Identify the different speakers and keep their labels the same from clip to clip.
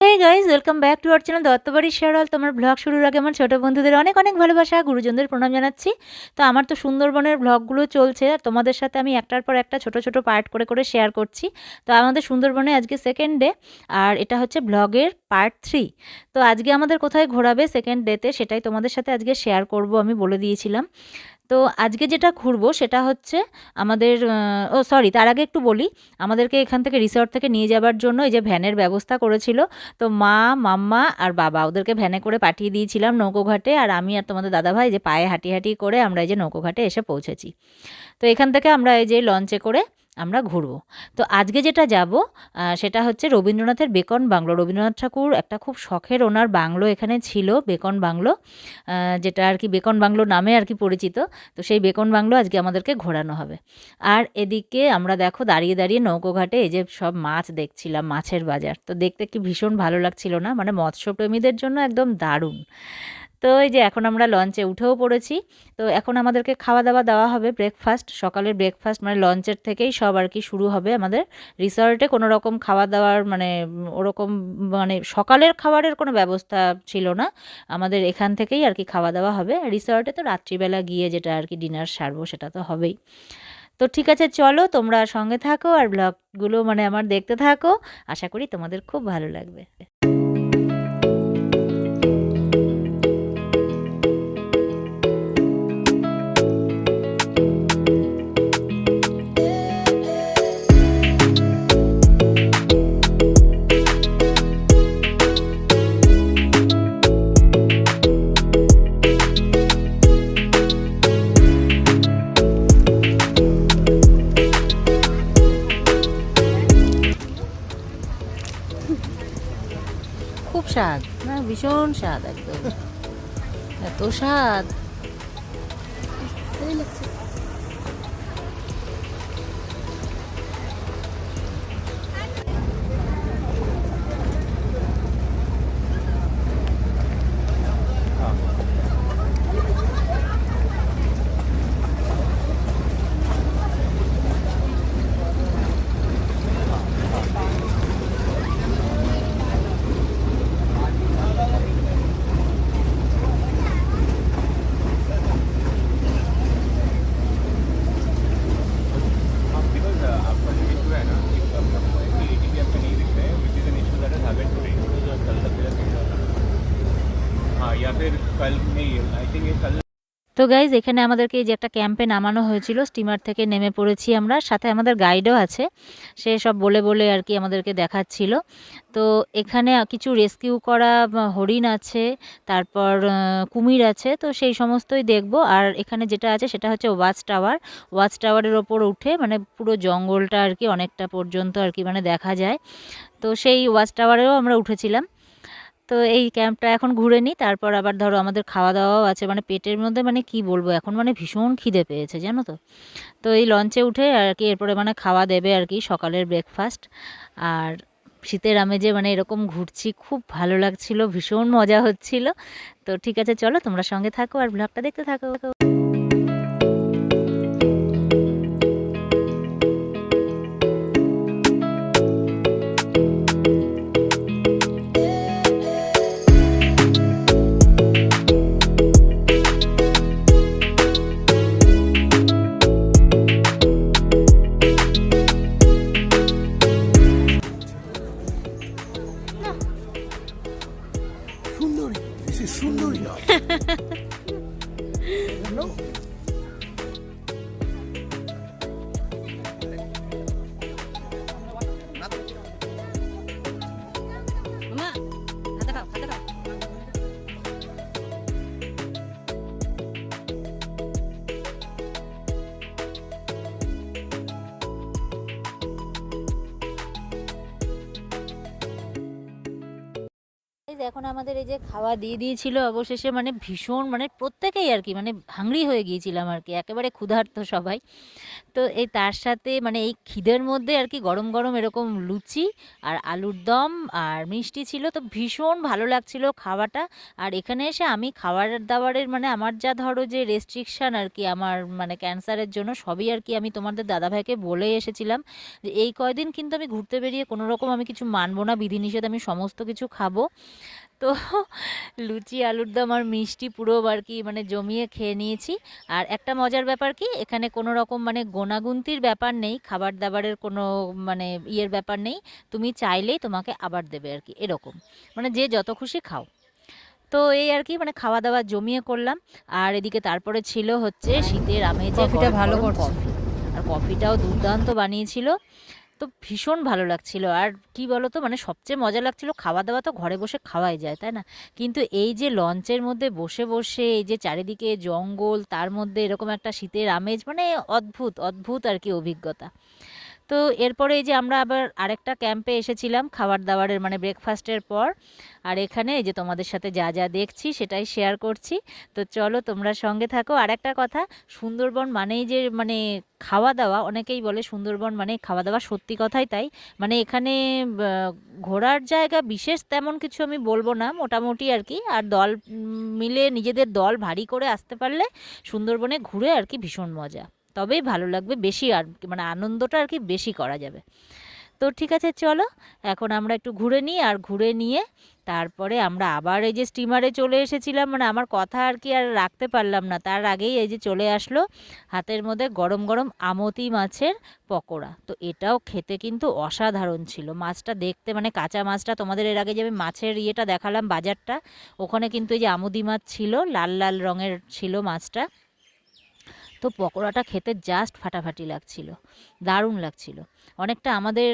Speaker 1: Hey guys welcome back to our channel দত্তবাড়ির শেয়ারল তোমার blog শুরুর আগে আমার ছোটো বন্ধুদের অনেক অনেক ভালোবাসা, গুরুজনদের প্রণাম জানাচ্ছি। তো আমার তো সুন্দরবনের ব্লগগুলো চলছে, আর তোমাদের সাথে আমি একটার পর একটা ছোট ছোট পার্ট করে করে শেয়ার করছি। তো আমাদের সুন্দরবনে আজকে সেকেন্ড ডে আর এটা হচ্ছে ব্লগের পার্ট থ্রি তো আজকে আমাদের কোথায় ঘোরাবে সেকেন্ড ডেতে সেটাই তোমাদের সাথে আজকে শেয়ার করব, আমি বলে দিয়েছিলাম। তো আজকে যেটা ঘুরবো সেটা হচ্ছে আমাদের ও সরি তার আগে একটু বলি, আমাদেরকে এখান থেকে রিসর্ট থেকে নিয়ে যাবার জন্য এই যে ভ্যানের ব্যবস্থা করেছিল, তো মা, মাম্মা আর বাবা, ওদেরকে ভ্যানে করে পাঠিয়ে দিয়েছিলাম নৌকোঘাটে আর আমি আর তোমাদের দাদাভাই যে পায়ে হাঁটি হাঁটি করে আমরা এই যে নৌকোঘাটে এসে পৌঁছেছি। তো এখান থেকে আমরা এই যে লঞ্চে করে আমরা ঘুরবো। তো আজকে যেটা যাব সেটা হচ্ছে রবীন্দ্রনাথের বেকন বাংলো। রবীন্দ্রনাথ ঠাকুর একটা খুব শখের ওনার বাংলো এখানে ছিল, বেকন বাংলো যেটা আর কি বেকন বাংলো নামে আর কি পরিচিত। তো সেই বেকন বাংলো আজকে আমাদেরকে ঘোরানো হবে। আর এদিকে আমরা দেখো দাঁড়িয়ে দাঁড়িয়ে নৌকোঘাটে এই যে সব মাছ দেখছিলাম, মাছের বাজার। তো দেখতে কি ভীষণ ভালো লাগছিল না? মানে মৎস্যপ্রেমীদের জন্য একদম দারুণ। তো এই যে এখন আমরা লঞ্চে উঠেও পড়েছি, তো এখন আমাদেরকে খাওয়া দাওয়া দেওয়া হবে ব্রেকফাস্ট সকালের ব্রেকফাস্ট মানে লঞ্চের থেকেই সব আর কি শুরু হবে আমাদের। রিসর্টে কোনো রকম খাওয়া দাওয়ার মানে ওরকম মানে সকালের খাবারের কোনো ব্যবস্থা ছিল না, আমাদের এখান থেকেই আর কি খাওয়া দাওয়া হবে। রিসর্টে তো রাত্রিবেলা গিয়ে যেটা আর কি ডিনার সারবো সেটা তো হবেই। তো ঠিক আছে, চলো তোমরা সঙ্গে থাকো আর ব্লগগুলো মানে আমার দেখতে থাকো, আশা করি তোমাদের খুব ভালো লাগবে। ভীষণ স্বাদ একদম। এত স্বাদ।
Speaker 2: because
Speaker 1: তো গাইজ এখানে আমাদেরকে এই যে একটা ক্যাম্পে নামানো হয়েছিল স্টিমার থেকে নেমে পড়েছি আমরা। সাথে আমাদের গাইডও আছে। সে সব বলে বলে আর কি আমাদেরকে দেখাচ্ছিল। তো এখানে কিছু রেস্কিউ করা হরিণ আছে, তারপর কুমির আছে, তো সেই সমস্তই দেখব। আর এখানে যেটা আছে, সেটা হচ্ছে ওয়াচ টাওয়ার ওয়াচ টাওয়ারের ওপর উঠে মানে পুরো জঙ্গলটা আর কি অনেকটা পর্যন্ত আর কি মানে দেখা যায়। তো সেই ওয়াচ টাওয়ারেও আমরা উঠেছিলাম। তো এই ক্যাম্পটা এখন ঘুরে নিই। তারপর আবার ধরো আমাদের খাওয়া দাওয়াও আছে। মানে পেটের মধ্যে মানে কি বলব? এখন মানে ভীষণ খিদে পেয়েছে, জানো তো? তো এই লঞ্চে উঠে আর কি, এরপরে মানে খাওয়া দেবে আর কি, সকালের ব্রেকফাস্ট আর শীতের আমেজে মানে এরকম ঘুরছি, খুব ভালো লাগছিল, ভীষণ মজা হচ্ছিল। তো ঠিক আছে, চলো তোমরা সঙ্গে থাকো আর ব্লগটা দেখতে থাকো। Hello? এখন আমাদের এই যে খাওয়া দিয়ে দিয়েছিল অবশেষে মানে ভীষণ মানে প্রত্যেকেই আর কি মানে হাংরি হয়ে গিয়েছিলাম আর কি, একেবারে ক্ষুধার্ত সবাই। তো এই তার সাথে মানে এই খিদের মধ্যে আর কি গরম গরম এরকম লুচি আর আলুর দম আর মিষ্টি ছিল, তো ভীষণ ভালো লাগছিল খাওয়াটা। আর এখানে এসে আমি খাবার দাবারের মানে আমার যা ধরো যে রেস্ট্রিকশান আর কি, আমার মানে ক্যান্সারের জন্য সবই আর কি আমি তোমাদের দাদাভাইকে বলে এসেছিলাম যে, এই কয়দিন কিন্তু আমি ঘুরতে বেরিয়ে কোনো রকম আমি কিছু মানবো না, বিধিনিষেধ আমি সমস্ত কিছু খাব। তো লুচি আলুর দম আর মিষ্টি পুরো আর কি মানে জমিয়ে খেয়ে নিয়েছি। আর একটা মজার ব্যাপার কি এখানে কোনো রকম মানে গোনাগুন্তির ব্যাপার নেই খাবার দাবারের কোনো মানে ইয়ের ব্যাপার নেই তুমি চাইলেই তোমাকে আবার দেবে আর কি এরকম। মানে যে যত খুশি খাও। তো এই আর কি মানে খাওয়া দাওয়া জমিয়ে করলাম। আর এদিকে তারপরে ছিল হচ্ছে শীতের আমেজে
Speaker 3: কফিটা ভালো।
Speaker 1: কফি। আর কফিটাও দুর্দান্ত বানিয়েছিল। তো ভীষণ ভালো লাগছিল। আর কি তো মানে সবচেয়ে মজা লাগছিল খাওয়া দাওয়া তো ঘরে বসে খাওয়াই যায়, তাই না? কিন্তু এই যে লঞ্চের মধ্যে বসে বসে এই যে চারিদিকে জঙ্গল, তার মধ্যে এরকম একটা শীতের আমেজ মানে অদ্ভুত অদ্ভুত আর কি অভিজ্ঞতা। তো এরপরে এই যে আমরা আবার আরেকটা ক্যাম্পে এসেছিলাম খাবার দাবারের মানে ব্রেকফাস্টের পর। আর এখানে এই যে তোমাদের সাথে যা যা দেখছি সেটাই শেয়ার করছি। তো চলো তোমরা সঙ্গে থাকো। আর একটা কথা, সুন্দরবন মানেই যে মানে খাওয়া দাওয়া অনেকেই বলে সুন্দরবন মানে খাওয়া দাওয়া সত্যি কথাই তাই। মানে এখানে ঘোরার জায়গা বিশেষ তেমন কিছু আমি বলব না, মোটামুটি আর কি। আর দল মিলে নিজেদের দল ভারী করে আসতে পারলে সুন্দরবনে ঘুরে আর কি ভীষণ মজা। তবেই ভালো লাগবে, বেশি আর মানে আনন্দটা আর কি বেশি করা যাবে। তো ঠিক আছে, চলো, এখন আমরা একটু ঘুরে নিই আর ঘুরে নিয়ে তারপরে আমরা আবার এই যে স্টিমারে চলে এসেছিলাম মানে আমার কথা আর কি আর রাখতে পারলাম না। তার আগেই এই যে চলে আসলো হাতের মধ্যে গরম গরম আমতি মাছের পকোড়া। তো এটাও খেতে কিন্তু অসাধারণ ছিল। মাছটা দেখতে মানে কাঁচা মাছটা তোমাদের এর আগে যে আমি মাছের ইয়েটা দেখালাম বাজারটা, ওখানে কিন্তু এই যে আমুদি মাছ ছিল, লাল লাল রঙের ছিল মাছটা। তো পকোড়াটা খেতে জাস্ট ফাটাফাটি লাগছিল, দারুণ লাগছিল। অনেকটা আমাদের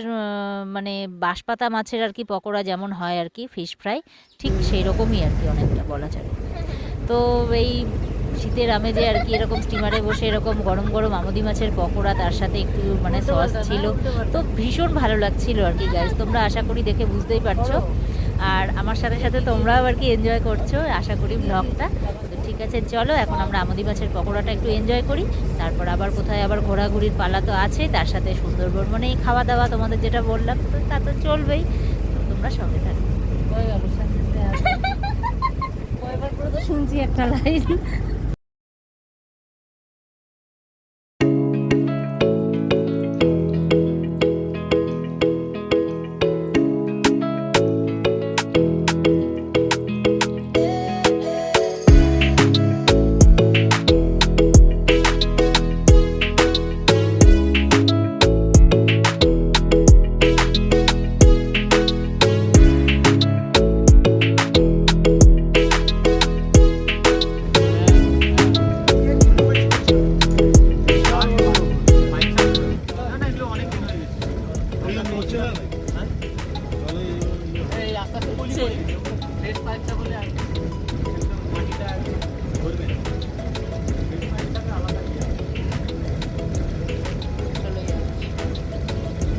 Speaker 1: মানে বাঁশপাতা মাছের আর কি পকোড়া যেমন হয় আর কি ফিশ ফ্রাই ঠিক সেই রকমই আর কি অনেকটা বলা চলে তো এই শীতের আমেজে আর কি এরকম স্টিমারে বসে এরকম গরম গরম আমদি মাছের পকোড়া তার সাথে একটু মানে সস ছিল। তো ভীষণ ভালো লাগছিল আর কি গাইজ তোমরা আশা করি দেখে বুঝতেই পারছ। আর আমার সাথে সাথে তোমরাও আর কি এনজয় করছ আশা করি ব্লগটা তো ঠিক আছে চলো এখন আমরা আমদি মাছের পকোড়াটা একটু এনজয় করি। তারপর আবার কোথায় আবার ঘোরাঘুরির পালা তো আছে তার সাথে সুন্দরবন মানে খাওয়া দাওয়া তোমাদের যেটা বললাম তো তা তো চলবেই। তোমরা সঙ্গে থাকো।
Speaker 3: শুনছি একটা লাইন।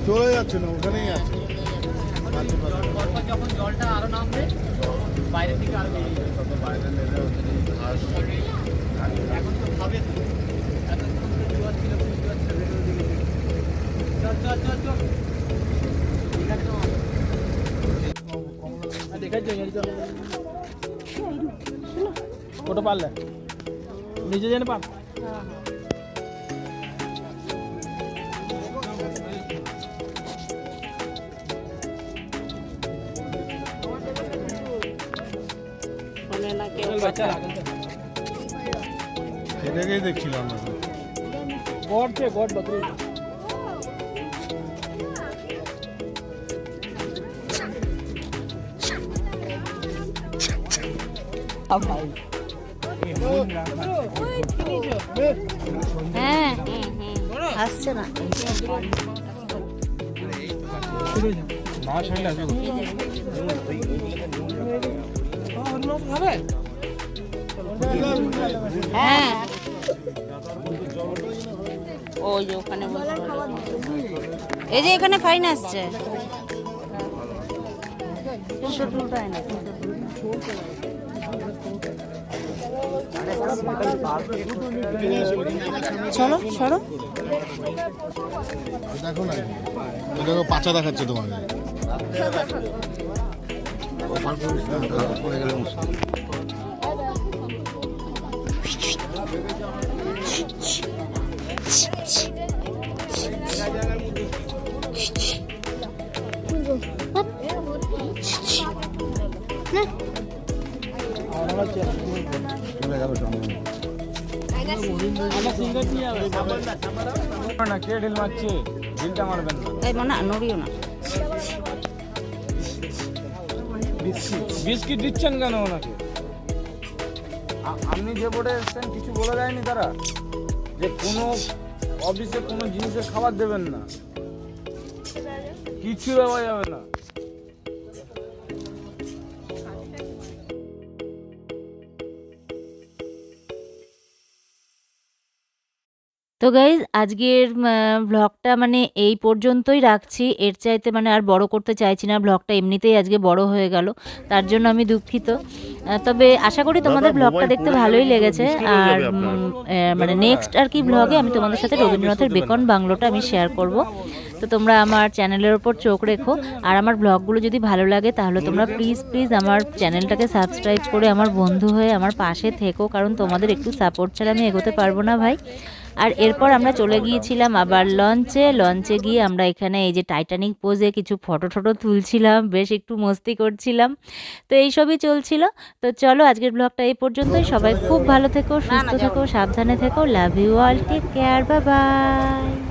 Speaker 4: চলে যাচ্ছে না ওখানেই আছে
Speaker 2: যখন জলটা আরও নামবে বাইরের দিকে আরও বেরিয়ে যাবে তত বাইরে নেমে এখন তো খাবে তো। এতক্ষণ ধরে জোয়ার ছিল বুঝতে পারছ ভেতরের দিকে চল চল চল চল ঠিক আছে
Speaker 5: ওটা পারলে নিজে জেনে পার
Speaker 4: এটাকেই দেখছিলাম
Speaker 5: গড যে
Speaker 3: হ্যাঁ আসছে না।
Speaker 5: মাছ হয়ে
Speaker 3: হ্যাঁ ওই ওখানে এই যে এখানে ফাইন আসছে চলো সরো
Speaker 4: দেখো না দেখো পাচা দেখাচ্ছে তোমাকে ওপার পড়ে গেলে
Speaker 5: না? কে ঢিল মারছে ঢিলটা মারবেন না
Speaker 3: এই নড়িও না।
Speaker 5: বিস্কিট দিচ্ছেন কেন ওনাকে? আপনি যে বোর্ডে এসছেন কিছু বলে দেয়নি তারা? যে কোনো অফিসে কোনো জিনিসের খাবার দেবেন না। কিছু দেওয়া যাবে না।
Speaker 1: তো গাইজ আজকের ব্লগটা মানে এই পর্যন্তই রাখছি। এর চাইতে মানে আর বড় করতে চাইছি না। ব্লগটা এমনিতেই আজকে বড় হয়ে গেল। তার জন্য আমি দুঃখিত। তবে আশা করি তোমাদের ব্লগটা দেখতে ভালোই লেগেছে। আর মানে নেক্সট আর কি ব্লগে আমি তোমাদের সাথে রবীন্দ্রনাথের বেকন বাংলোটা আমি শেয়ার করব। তো তোমরা আমার চ্যানেলের ওপর চোখ রেখো। আর আমার ব্লগগুলো যদি ভালো লাগে তাহলে তোমরা প্লিজ প্লিজ আমার চ্যানেলটাকে সাবস্ক্রাইব করে আমার বন্ধু হয়ে আমার পাশে থেকো। কারণ তোমাদের একটু সাপোর্ট ছাড়া আমি এগোতে পারব না ভাই। আর এরপর আমরা চলে গিয়েছিলাম আবার লঞ্চে। লঞ্চে গিয়ে আমরা এখানে এই যে টাইটানিক পোজে কিছু ফটো টটো তুলছিলাম বেশ একটু মস্তি করছিলাম। তো এইসবই চলছিল। তো চলো আজকের ব্লগটা এই পর্যন্তই। সবাই খুব ভালো থেকো সুস্থ থেকো সাবধানে থেকো। Love you all take care বা বাই